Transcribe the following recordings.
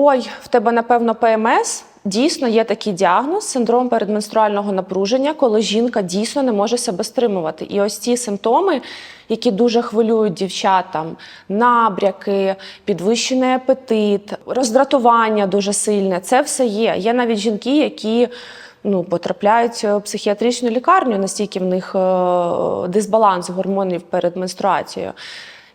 Ой, в тебе напевно ПМС. Дійсно є такий діагноз синдром передменструального напруження, коли жінка дійсно не може себе стримувати. І ось ці симптоми, які дуже хвилюють дівчат, там набряки, підвищений апетит, роздратування дуже сильне. Це все є. Є навіть жінки, які ну, потрапляють в психіатричну лікарню, настільки в них е, дисбаланс гормонів перед менструацією.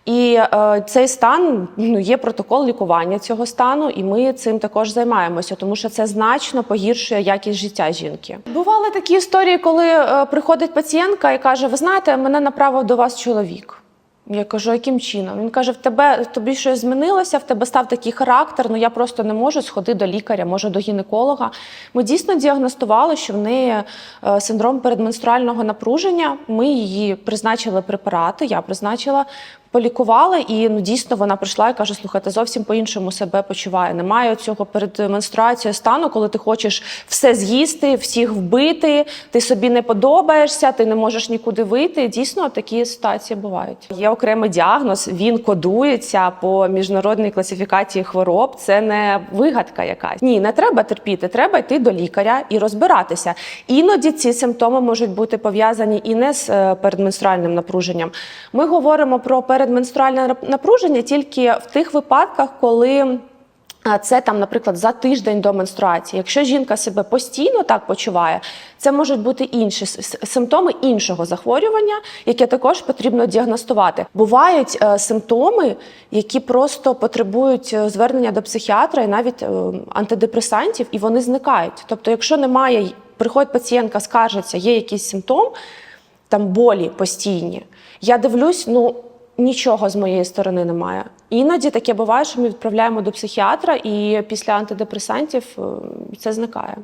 І е, цей стан ну є протокол лікування цього стану, і ми цим також займаємося, тому що це значно погіршує якість життя жінки. Бували такі історії, коли е, приходить пацієнтка і каже: Ви знаєте, мене направив до вас чоловік. Я кажу, яким чином? Він каже: в тебе тобі щось змінилося, в тебе став такий характер. Ну я просто не можу сходити до лікаря, може до гінеколога. Ми дійсно діагностували, що в неї е, синдром передменструального напруження. Ми її призначили препарати, я призначила. Полікували, і ну дійсно вона прийшла і каже: слухайте, зовсім по-іншому себе почуває. Немає цього перед менструацією стану, коли ти хочеш все з'їсти, всіх вбити, ти собі не подобаєшся, ти не можеш нікуди вийти. Дійсно, такі ситуації бувають. Є окремий діагноз, він кодується по міжнародній класифікації хвороб. Це не вигадка якась. Ні, не треба терпіти, треба йти до лікаря і розбиратися. Іноді ці симптоми можуть бути пов'язані і не з е, передменструальним напруженням. Ми говоримо про передменструальне нап- напруження тільки в тих випадках, коли. Це там, наприклад, за тиждень до менструації. Якщо жінка себе постійно так почуває, це можуть бути інші симптоми іншого захворювання, яке також потрібно діагностувати. Бувають е, симптоми, які просто потребують е, звернення до психіатра і навіть е, антидепресантів, і вони зникають. Тобто, якщо немає, приходить пацієнтка, скаржиться, є якийсь симптом, там болі постійні. Я дивлюсь, ну нічого з моєї сторони немає. Іноді таке буває, що ми відправляємо до психіатра, і після антидепресантів е, це зникає.